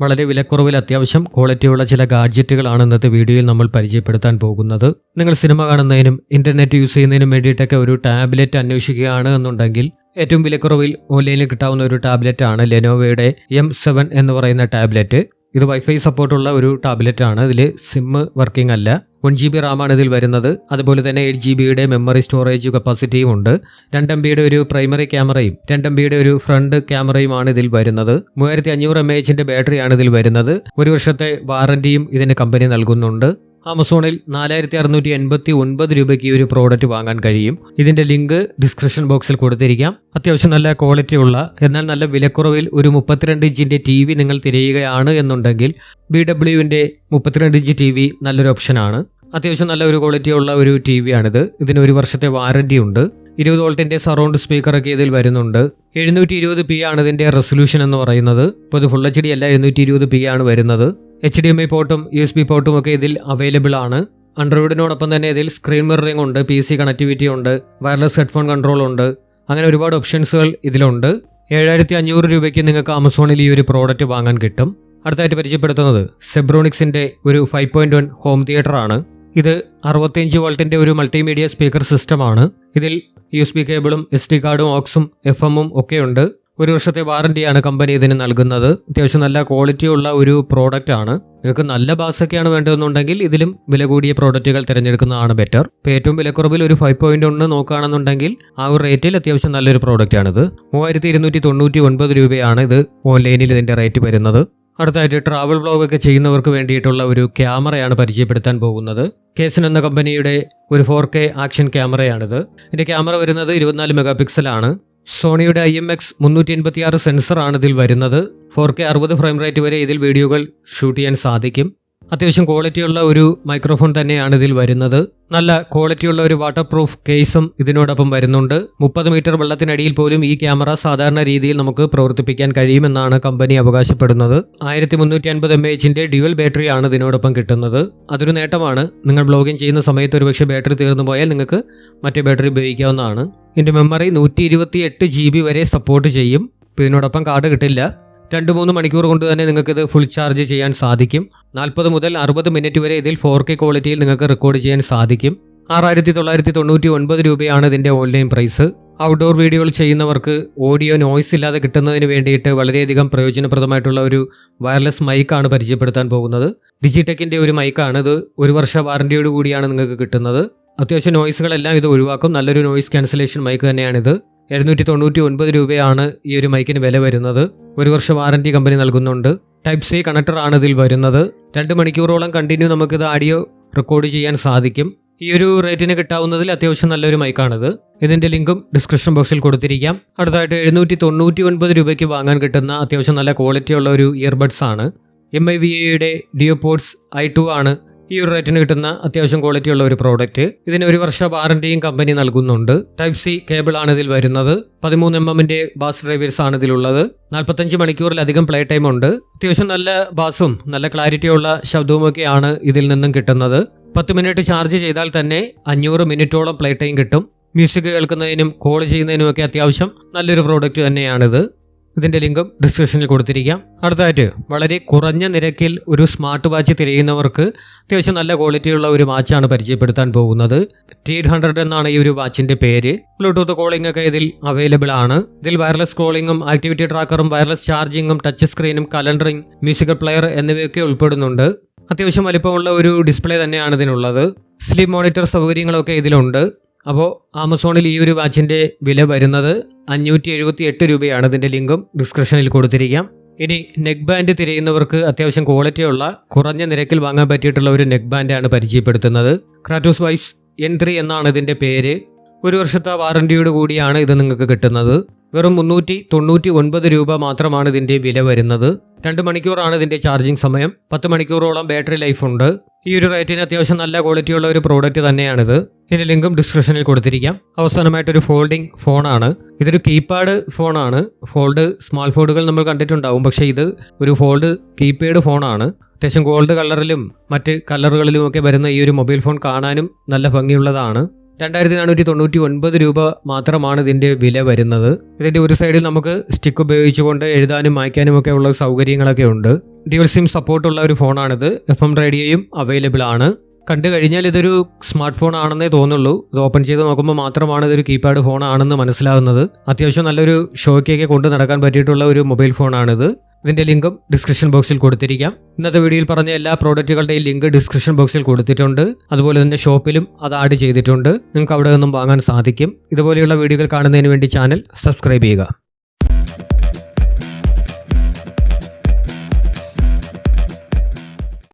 വളരെ വിലക്കുറവിൽ അത്യാവശ്യം ക്വാളിറ്റിയുള്ള ചില ഗാഡ്ജറ്റുകളാണ് ഇന്നത്തെ വീഡിയോയിൽ നമ്മൾ പരിചയപ്പെടുത്താൻ പോകുന്നത്. നിങ്ങൾ സിനിമ കാണുന്നതിനും ഇന്റർനെറ്റ് യൂസ് ചെയ്യുന്നതിനും വേണ്ടിയിട്ടൊക്കെ ഒരു ടാബ്ലറ്റ് അന്വേഷിക്കുകയാണ് എന്നുണ്ടെങ്കിൽ ഏറ്റവും വിലക്കുറവിൽ ഓൺലൈനിൽ കിട്ടാവുന്ന ഒരു ടാബ്ലറ്റ് ആണ് ലെനോവയുടെ എം സെവൻ എന്ന് പറയുന്ന ടാബ്ലറ്റ് ഇത് വൈഫൈ സപ്പോർട്ടുള്ള ഒരു ടാബ്ലറ്റ് ആണ്. ഇതിൽ സിം വർക്കിംഗ് അല്ല. വൺ ജി ബി റാമാണ് ഇതിൽ വരുന്നത്. അതുപോലെ തന്നെ എയ്റ്റ് ജി ബിയുടെ മെമ്മറി സ്റ്റോറേജ് കപ്പാസിറ്റിയും ഉണ്ട്. രണ്ട് ബിയുടെ ഒരു പ്രൈമറി ക്യാമറയും രണ്ട് ബിയുടെ ഒരു ഫ്രണ്ട് ക്യാമറയുമാണ് ഇതിൽ വരുന്നത്. മൂവായിരത്തി അഞ്ഞൂറ് എം എച്ചിന്റെ ബാറ്ററിയാണ് ഇതിൽ വരുന്നത്. ഒരു വർഷത്തെ വാറന്റിയും ഇതിന് കമ്പനി നൽകുന്നുണ്ട്. ആമസോണിൽ നാലായിരത്തി അറുന്നൂറ്റി എൺപത്തി ഒൻപത് രൂപയ്ക്ക് ഈ ഒരു പ്രോഡക്റ്റ് വാങ്ങാൻ കഴിയും. ഇതിന്റെ ലിങ്ക് ഡിസ്ക്രിപ്ഷൻ ബോക്സിൽ കൊടുത്തിരിക്കാം. അത്യാവശ്യം നല്ല ക്വാളിറ്റി ഉള്ള എന്നാൽ നല്ല വിലക്കുറവിൽ ഒരു മുപ്പത്തിരണ്ട് ഇഞ്ചിന്റെ ടി വി നിങ്ങൾ തിരയുകയാണ് എന്നുണ്ടെങ്കിൽ ബി ഡബ്ല്യുവിന്റെ മുപ്പത്തിരണ്ട് ഇഞ്ച് ടി വി നല്ലൊരു ഓപ്ഷനാണ് അത്യാവശ്യം നല്ല ഒരു ക്വാളിറ്റി ഉള്ള ഒരു ടി വി ആണിത്. ഇതിന് ഒരു വർഷത്തെ വാറന്റി ഉണ്ട്. ഇരുപത് വോൾട്ടിന്റെ സറൗണ്ട് സ്പീക്കറൊക്കെ ഇതിൽ വരുന്നുണ്ട്. എഴുന്നൂറ്റി ഇരുപത് പി ആണ് ഇതിന്റെ റെസൊല്യൂഷൻ എന്ന് പറയുന്നത്. ഇപ്പോൾ ഇത് ഫുൾ എച്ച് ഡി അല്ല എഴുന്നൂറ്റി ഇരുപത് പി ആണ് വരുന്നത്. എച്ച് ഡി എം ഐ പോർട്ടും യു എസ് ബി പോർട്ടും ഒക്കെ ഇതിൽ അവൈലബിൾ ആണ്. ആൻഡ്രോയിഡിനോടൊപ്പം തന്നെ ഇതിൽ സ്ക്രീൻ മിററിംഗ് ഉണ്ട് പി സി കണക്ടിവിറ്റി ഉണ്ട് വയർലെസ് ഹെഡ്ഫോൺ കൺട്രോൾ ഉണ്ട്. അങ്ങനെ ഒരുപാട് ഓപ്ഷൻസുകൾ ഇതിലുണ്ട്. ഏഴായിരത്തി അഞ്ഞൂറ് രൂപയ്ക്ക് നിങ്ങൾക്ക് ആമസോണിൽ ഈ ഒരു പ്രോഡക്റ്റ് വാങ്ങാൻ കിട്ടും. അടുത്തായിട്ട് പരിചയപ്പെടുത്തുന്നത് സെബ്രോണിക്സിന്റെ ഒരു five point one home theatre ആണ്. ഇത് അറുപത്തിയഞ്ച് വോൾട്ടിന്റെ ഒരു മൾട്ടിമീഡിയ സ്പീക്കർ സിസ്റ്റമാണ് ഇതിൽ യു എസ് ബി കേബിളും എസ് ഡി കാർഡും ഓക്സും എഫ് എമ്മും ഒക്കെ ഉണ്ട്. ഒരു വർഷത്തെ വാറന്റിയാണ് കമ്പനി ഇതിന് നൽകുന്നത്. അത്യാവശ്യം നല്ല ക്വാളിറ്റി ഉള്ള ഒരു പ്രോഡക്റ്റ് ആണ്. നിങ്ങൾക്ക് നല്ല ബാസൊക്കെയാണ് വേണ്ടതെന്നുണ്ടെങ്കിൽ ഇതിലും വില കൂടിയ പ്രോഡക്റ്റുകൾ തിരഞ്ഞെടുക്കുന്നതാണ് ബെറ്റർ ഇപ്പോൾ ഏറ്റവും വിലക്കുറവിൽ ഒരു ഫൈവ് പോയിന്റ് ഒന്ന് നോക്കുകയാണെന്നുണ്ടെങ്കിൽ ആ ഒരു റേറ്റിൽ അത്യാവശ്യം നല്ലൊരു പ്രോഡക്റ്റ് ആണിത്. മൂവായിരത്തി ഇരുന്നൂറ്റി തൊണ്ണൂറ്റി ഒൻപത് രൂപയാണ് ഇത് ഓൺലൈനിൽ ഇതിന്റെ റേറ്റ് വരുന്നത്. അടുത്തായിട്ട് ട്രാവൽ ബ്ലോഗൊക്കെ ചെയ്യുന്നവർക്ക് വേണ്ടിയിട്ടുള്ള ഒരു ക്യാമറയാണ് പരിചയപ്പെടുത്താൻ പോകുന്നത്. കേസൻ എന്ന കമ്പനിയുടെ ഒരു ഫോർ കെ ആക്ഷൻ ക്യാമറയാണിത്. ഇതിന്റെ ക്യാമറ വരുന്നത് ഇരുപത്തിനാല് മെഗാ പിക്സലാണ് സോണിയുടെ ഐ എം എക്സ് മുന്നൂറ്റി എൺപത്തി ആറ് സെൻസറാണ് ഇതിൽ വരുന്നത്. ഫോർ കെ അറുപത് ഫ്രെയിം റേറ്റ് വരെ ഇതിൽ വീഡിയോകൾ ഷൂട്ട് ചെയ്യാൻ സാധിക്കും. അത്യാവശ്യം ക്വാളിറ്റിയുള്ള ഒരു മൈക്രോഫോൺ തന്നെയാണ് ഇതിൽ വരുന്നത്. നല്ല ക്വാളിറ്റിയുള്ള ഒരു വാട്ടർ പ്രൂഫ് കേസും ഇതിനോടൊപ്പം വരുന്നുണ്ട്. മുപ്പത് മീറ്റർ വെള്ളത്തിനടിയിൽ പോലും ഈ ക്യാമറ സാധാരണ രീതിയിൽ നമുക്ക് പ്രവർത്തിപ്പിക്കാൻ കഴിയുമെന്നാണ് കമ്പനി അവകാശപ്പെടുന്നത്. ആയിരത്തി മുന്നൂറ്റി അൻപത് എം എച്ചിന്റെ ഡ്യുവൽ ഇതിനോടൊപ്പം കിട്ടുന്നത്. അതൊരു നേട്ടമാണ്. നിങ്ങൾ ബ്ലോഗിംഗ് ചെയ്യുന്ന സമയത്ത് ഒരുപക്ഷെ ബാറ്ററി തീർന്നു പോയാൽ നിങ്ങൾക്ക് മറ്റേ ബാറ്ററി ഉപയോഗിക്കാവുന്നതാണ്. ഇതിന്റെ മെമ്മറി നൂറ്റി ഇരുപത്തി എട്ട് ജി ബി വരെ സപ്പോർട്ട് ചെയ്യും. ഇതിനോടൊപ്പം കാർഡ് കിട്ടില്ല. രണ്ട് മൂന്ന് മണിക്കൂർ കൊണ്ട് തന്നെ നിങ്ങൾക്ക് ഇത് ഫുൾ ചാർജ് ചെയ്യാൻ സാധിക്കും. നാൽപ്പത് മുതൽ അറുപത് മിനിറ്റ് വരെ ഇതിൽ ഫോർ കെ ക്വാളിറ്റിയിൽ നിങ്ങൾക്ക് റെക്കോർഡ് ചെയ്യാൻ സാധിക്കും. ആറായിരത്തി തൊള്ളായിരത്തി തൊണ്ണൂറ്റി ഒൻപത് രൂപയാണ് ഇതിന്റെ ഓൺലൈൻ പ്രൈസ് ഔട്ട്ഡോർ വീഡിയോകൾ ചെയ്യുന്നവർക്ക് ഓഡിയോ നോയ്സ് ഇല്ലാതെ കിട്ടുന്നതിന് വേണ്ടിയിട്ട് വളരെയധികം പ്രയോജനപ്രദമായിട്ടുള്ള ഒരു വയർലെസ് മൈക്കാണ് പരിചയപ്പെടുത്താൻ പോകുന്നത്. ഡിജിടെക്കിന്റെ ഒരു മൈക്കാണ് ഇത്. ഒരു വർഷ വാറന്റിയോട് കൂടിയാണ് നിങ്ങൾക്ക് കിട്ടുന്നത്. അത്യാവശ്യം നോയ്സുകളെല്ലാം ഇത് ഒഴിവാക്കും. നല്ലൊരു നോയ്സ് ക്യാൻസലേഷൻ മൈക്ക് തന്നെയാണിത്. എഴുന്നൂറ്റി തൊണ്ണൂറ്റി ഒൻപത് രൂപയാണ് ഈ ഒരു മൈക്കിന് വില വരുന്നത്. ഒരു വർഷം വാറന്റി കമ്പനി നൽകുന്നുണ്ട്. ടൈപ്പ് സി കണക്ടറാണ് ഇതിൽ വരുന്നത്. രണ്ട് മണിക്കൂറോളം കണ്ടിന്യൂ നമുക്കിത് ആഡിയോ റെക്കോർഡ് ചെയ്യാൻ സാധിക്കും. ഈ ഒരു റേറ്റിന് കിട്ടാവുന്നതിൽ അത്യാവശ്യം നല്ലൊരു മൈക്കാണിത്. ഇതിന്റെ ലിങ്കും ഡിസ്ക്രിപ്ഷൻ ബോക്സിൽ കൊടുത്തിരിക്കാം. അടുത്തായിട്ട് എഴുന്നൂറ്റി തൊണ്ണൂറ്റി ഒൻപത് രൂപയ്ക്ക് വാങ്ങാൻ കിട്ടുന്ന അത്യാവശ്യം നല്ല ക്വാളിറ്റി ഉള്ള ഒരു ഇയർബഡ്സ് ആണ്. എം ഐ വി എയുടെ ഡിയോപോഡ്സ് ഐ ടു ആണ്. ഈ ഒരു റേറ്റിന് കിട്ടുന്ന അത്യാവശ്യം ക്വാളിറ്റി ഉള്ള ഒരു പ്രോഡക്റ്റ് ഇതിന് ഒരു വർഷ വാറണ്ടിയും കമ്പനി നൽകുന്നുണ്ട്. ടൈപ്പ് സി കേബിൾ ആണ് ഇതിൽ വരുന്നത്. പതിമൂന്ന് എം എമ്മിന്റെ ബാസ് ഡ്രൈവേഴ്സ് ആണ് ഇതിലുള്ളത്. നാൽപ്പത്തഞ്ച് മണിക്കൂറിലധികം പ്ലേ ടൈം ഉണ്ട്. അത്യാവശ്യം നല്ല ബാസും നല്ല ക്ലാരിറ്റി ക്ലാരിറ്റിയുള്ള ശബ്ദവുമൊക്കെയാണ് ഇതിൽ നിന്നും കിട്ടുന്നത്. പത്ത് മിനിറ്റ് ചാർജ് ചെയ്താൽ തന്നെ അഞ്ഞൂറ് മിനിറ്റോളം പ്ലേ ടൈം കിട്ടും. മ്യൂസിക് കേൾക്കുന്നതിനും കോൾ ചെയ്യുന്നതിനും ഒക്കെ അത്യാവശ്യം നല്ലൊരു പ്രോഡക്റ്റ് തന്നെയാണിത്. ഇതിന്റെ ലിങ്കും ഡിസ്ക്രിപ്ഷനിൽ കൊടുത്തിരിക്കാം. അടുത്തതായിട്ട് വളരെ കുറഞ്ഞ നിരക്കിൽ ഒരു സ്മാർട്ട് വാച്ച് തിരയുന്നവർക്ക് അത്യാവശ്യം നല്ല ക്വാളിറ്റിയുള്ള ഒരു വാച്ചാണ് പരിചയപ്പെടുത്താൻ പോകുന്നത്. ടി ഹൺഡ്രഡ് എന്നാണ് ഈ ഒരു വാച്ചിന്റെ പേര്. ബ്ലൂടൂത്ത് കോളിംഗ് ഒക്കെ ഇതിൽ അവൈലബിൾ ആണ്. ഇതിൽ വയർലെസ് കോളിംഗും ആക്ടിവിറ്റി ട്രാക്കറും വയർലെസ് ചാർജിങ്ങും ടച്ച് സ്ക്രീനും കലണ്ടറിംഗ് മ്യൂസിക്കൽ പ്ലെയർ എന്നിവയൊക്കെ ഉൾപ്പെടുന്നുണ്ട്. അത്യാവശ്യം വലിപ്പമുള്ള ഒരു ഡിസ്പ്ലേ തന്നെയാണ് ഇതിനുള്ളത്. സ്ലിം മോണിറ്റർ സൗകര്യങ്ങളൊക്കെ ഇതിലുണ്ട്. അപ്പോൾ ആമസോണിൽ ഈ ഒരു വാച്ചിന്റെ വില വരുന്നത് അഞ്ഞൂറ്റി എഴുപത്തി എട്ട് രൂപയാണ്. ഇതിന്റെ ലിങ്കും ഡിസ്ക്രിപ്ഷനിൽ കൊടുത്തിരിക്കാം. ഇനി നെക്ക് ബാൻഡ് തിരയുന്നവർക്ക് അത്യാവശ്യം ക്വാളിറ്റിയുള്ള കുറഞ്ഞ നിരക്കിൽ വാങ്ങാൻ പറ്റിയിട്ടുള്ള ഒരു നെക്ക് ബാൻഡാണ് പരിചയപ്പെടുത്തുന്നത്. ക്രാറ്റോസ് വൈസ് എൻ ത്രീ എന്നാണ് ഇതിന്റെ പേര്. ഒരു വർഷത്തെ വാറണ്ടിയോട് കൂടിയാണ് ഇത് നിങ്ങൾക്ക് കിട്ടുന്നത്. വെറും മുന്നൂറ്റി തൊണ്ണൂറ്റി ഒൻപത് രൂപ മാത്രമാണ് ഇതിന്റെ വില വരുന്നത്. രണ്ട് മണിക്കൂറാണ് ഇതിന്റെ ചാർജിങ് സമയം. പത്ത് മണിക്കൂറോളം ബാറ്ററി ലൈഫ് ഉണ്ട് ഈ ഒരു റേറ്റിന് അത്യാവശ്യം നല്ല ക്വാളിറ്റിയുള്ള ഒരു പ്രോഡക്റ്റ് തന്നെയാണിത്. ഇതിന്റെ ലിങ്കും ഡിസ്ക്രിപ്ഷനിൽ കൊടുത്തിരിക്കാം. അവസാനമായിട്ടൊരു ഫോൾഡിംഗ് ഫോണാണ്. ഇതൊരു കീപാഡ് ഫോണാണ്. ഫോൾഡ് സ്മാൾ ഫോണുകൾ നമ്മൾ കണ്ടിട്ടുണ്ടാവും. പക്ഷേ ഇത് ഒരു ഫോൾഡ് കീപാഡ് ഫോണാണ്. അത്യാവശ്യം ഗോൾഡ് കളറിലും മറ്റ് കളറുകളിലും ഒക്കെ വരുന്ന ഈ ഒരു മൊബൈൽ ഫോൺ കാണാനും നല്ല ഭംഗിയുള്ളതാണ്. രണ്ടായിരത്തി നാനൂറ്റി തൊണ്ണൂറ്റി ഒൻപത് രൂപ മാത്രമാണ് ഇതിന്റെ വില വരുന്നത്. ഇതിന്റെ ഒരു സൈഡിൽ നമുക്ക് സ്റ്റിക്ക് ഉപയോഗിച്ചുകൊണ്ട് എഴുതാനും മായ്ക്കാനും ഒക്കെ ഉള്ള സൗകര്യങ്ങളൊക്കെ ഉണ്ട്. ഡ്യുവൽ സിം സപ്പോർട്ടുള്ള ഒരു ഫോണാണിത്. എഫ് എം റേഡിയോയും അവൈലബിൾ ആണ്. കണ്ടു കഴിഞ്ഞാൽ ഇതൊരു സ്മാർട്ട് ഫോൺ ആണെന്നേ തോന്നുള്ളൂ. ഇത് ഓപ്പൺ ചെയ്ത് നോക്കുമ്പോൾ മാത്രമാണ് ഇതൊരു കീപാഡ് ഫോൺ ആണെന്ന് മനസ്സിലാവുന്നത്. അത്യാവശ്യം നല്ലൊരു ഷോയ്ക്കൊക്കെ കൊണ്ട് നടക്കാൻ പറ്റിയിട്ടുള്ള ഒരു മൊബൈൽ ഫോണാണിത്. ഇതിന്റെ ലിങ്കും ഡിസ്ക്രിപ്ഷൻ ബോക്സിൽ കൊടുത്തിരിക്കാം. ഇന്നത്തെ വീഡിയോയിൽ പറഞ്ഞ എല്ലാ പ്രോഡക്റ്റുകളുടെയും ലിങ്ക് ഡിസ്ക്രിപ്ഷൻ ബോക്സിൽ കൊടുത്തിട്ടുണ്ട്. അതുപോലെ തന്നെ ഷോപ്പിലും അത് ആഡ് ചെയ്തിട്ടുണ്ട്. നിങ്ങൾക്ക് അവിടെ നിന്നും വാങ്ങാൻ സാധിക്കും. ഇതുപോലെയുള്ള വീഡിയോകൾ കാണുന്നതിന് വേണ്ടി ചാനൽ സബ്സ്ക്രൈബ് ചെയ്യുക.